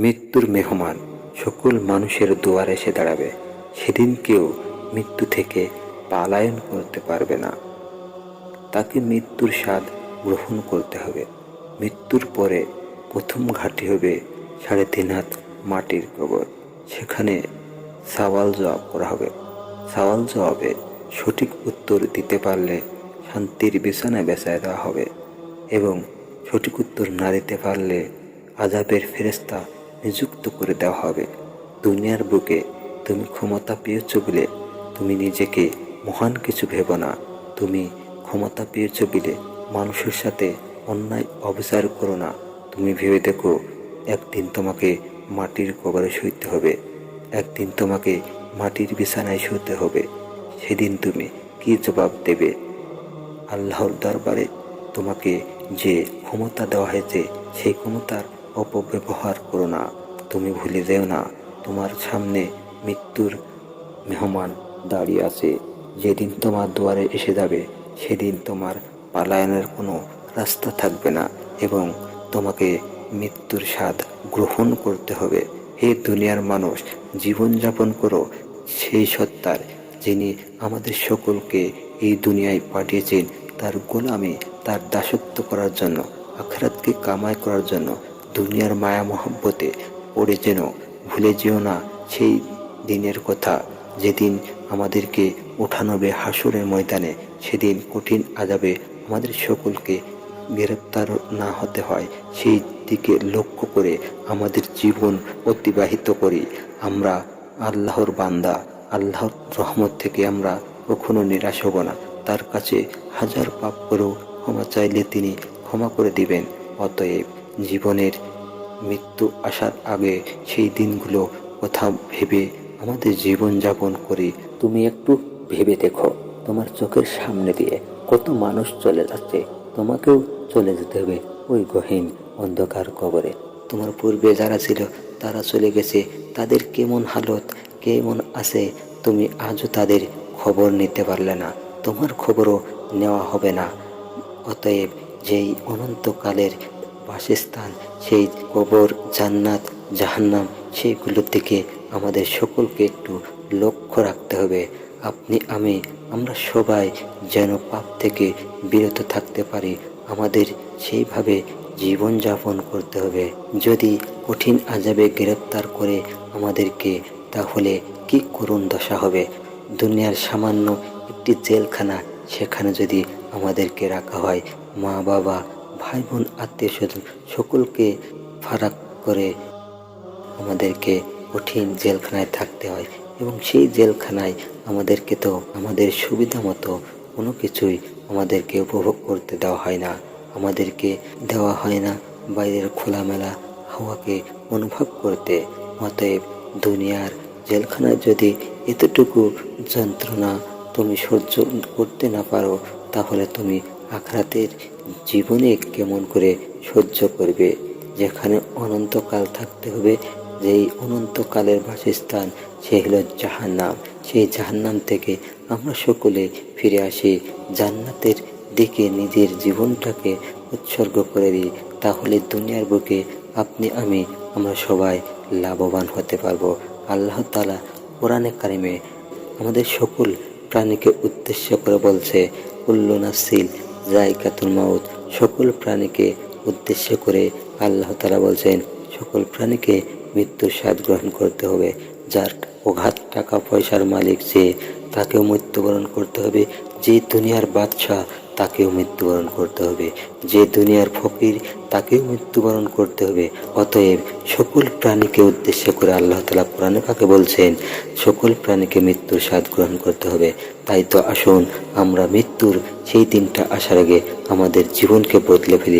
মৃত্যুর মেহমান, সকল মানুষের দুয়ারে এসে দাঁড়াবে। সেদিন কেউ মৃত্যু থেকে পালায়ন করতে পারবে না। তাকে মৃত্যুর স্বাদ গ্রহণ করতে হবে। মৃত্যুর পরে প্রথম ঘাটি হবে সাড়ে তিন হাত মাটির কবর। সেখানে সওয়াল জবাব করা হবে। সওয়াল জবাবে সঠিক উত্তর দিতে পারলে শান্তির বিছানায় বেচায় দেওয়া হবে এবং সঠিক উত্তর না দিতে পারলে আজাবের ফেরেস্তা নিযুক্ত করে দেওয়া হবে। দুনিয়ার বুকে তুমি ক্ষমতা পেয়েছ বলে তুমি নিজেকে মহান কিছু ভেবো না। তুমি ক্ষমতা পেয়েছ বলে মানুষের সাথে অন্যায় অবিচার করো না। তুমি ভেবে দেখো, একদিন তোমাকে মাটির কবরে শুইতে হবে। একদিন তোমাকে মাটির বিছানায় শুতে হবে। সেদিন তুমি কি জবাব দেবে? আল্লাহর দরবারে তোমাকে যে ক্ষমতা দেওয়া হয়েছে, সেই ক্ষমতার অপব্যবহার করো না। তুমি ভুলে যেও না, তোমার সামনে মৃত্যুর মেহমান দাঁড়িয়ে আছে। যেদিন তোমার দুয়ারে এসে যাবে, সেদিন তোমার পালায়নের কোনো রাস্তা থাকবে না এবং তোমাকে মৃত্যুর স্বাদ গ্রহণ করতে হবে। হে দুনিয়ার মানুষ, জীবনযাপন করো সেই সত্তার যিনি আমাদের সকলকে এই দুনিয়ায় পাঠিয়েছেন, তার গোলামি, তার দাসত্ব করার জন্য, আখরাতকে কামাই করার জন্য দুনিয়ার মায়া মহব্বতে পড়ে যেন ভুলে যেও না সেই দিনের কথা। যেদিন আমাদেরকে ওঠানো হবে হাসুরের ময়দানে, সেদিন কঠিন আজাবে আমাদের সকলকে গ্রেপ্তার না হতে হয়। সেই দিকে লক্ষ্য করে আমাদের জীবন অতিবাহিত করি। আমরা আল্লাহর বান্দা, আল্লাহর রহমত থেকে আমরা কখনো নিরাশ হব না। তার কাছে হাজার পাপ করেও ক্ষমা চাইলে তিনি ক্ষমা করে দিবেন। অতএব জীবনের মৃত্যু আসার আগে সেই দিনগুলো কথা ভেবে আমাদের জীবন যাপন করি তুমি একটু ভেবে দেখো। তোমার চোখের সামনে দিয়ে কত মানুষ চলে যাচ্ছে, তোমাকেও চলে যেতে হবে ওই গহীন অন্ধকার কবরে। তোমার পূর্বে যারা ছিল, তারা চলে গেছে। তাদের কেমন হালত, কেমন আছে, তুমি আজও তাদের খবর নিতে পারলে না। তোমার খবরও নেওয়া হবে না। অতএব যেই অনন্তকালের বাসস্থান, সেই কবর, জান্নাত, জাহান্নাম সেইগুলোর দিকে আমাদের সকলকে একটু লক্ষ্য রাখতে হবে। আপনি, আমি, আমরা সবাই যেন পাপ থেকে বিরত থাকতে পারি, আমাদের সেইভাবে জীবন যাপন করতে হবে। যদি কঠিন আজাবে গ্রেপ্তার করে আমাদেরকে, তাহলে কি করুণ দশা হবে? দুনিয়ার সামান্য একটি জেলখানা, সেখানে যদি আমাদেরকে রাখা হয় মা বাবা ভাই বোন আত্মীয় স্বজন সকলকে ফারাক করে আমাদেরকে কঠিন জেলখানায় থাকতে হয় এবং সেই জেলখানায় আমাদেরকে তো আমাদের সুবিধা মতো কোনো কিছুই আমাদেরকে উপভোগ করতে দেওয়া হয় না। আমাদেরকে দেওয়া হয় না বাইরের খোলামেলা হাওয়াকে অনুভব করতে। অতএব দুনিয়ার জেলখানায় যদি এতটুকু যন্ত্রণা তুমি সহ্য করতে না পারো, তাহলে তুমি আখরাতের জীবনে কেমন করে সহ্য করবে? যেখানে অনন্তকাল থাকতে হবে, যেই অনন্তকালের বাসস্থান, সে হলো জাহান্নাম। সেই জাহান্নাম থেকে আমরা সকলে ফিরে আসি, জান্নাতের দিকে নিজের জীবনটাকে উৎসর্গ করে দিই। তাহলে দুনিয়ার বুকে আপনি, আমি, আমরা সবাই লাভবান হতে পারব। আল্লাহ তালা কোরআনে কারিমে আমাদের সকল প্রাণীকে উদ্দেশ্য করে বলছে, কুল্লু নাসিল জায়কাতুল মাউত, সকল প্রাণীকে উদ্দেশ্য করে আল্লাহ তারা বলছেন, সকল প্রাণীকে মৃত্যুর স্বাদ গ্রহণ করতে হবে। যার অঘাত টাকা পয়সার মালিক যে, তাকেও মৃত্যুবরণ করতে হবে। যে দুনিয়ার বাদশাহ তাকেও মৃত্যুবরণ করতে হবে। যে দুনিয়ার ফকির, তাকেও মৃত্যুবরণ করতে হবে। অতএব সকল প্রাণীকে উদ্দেশ্য করে আল্লাহ তালা কোরআনে কাকে বলছেন, সকল প্রাণীকে মৃত্যুর স্বাদ গ্রহণ করতে হবে। তাই তো আসুন আমরা মৃত্যুর সেই দিনটা আসার আগে আমাদের জীবনকে বদলে ফেলি।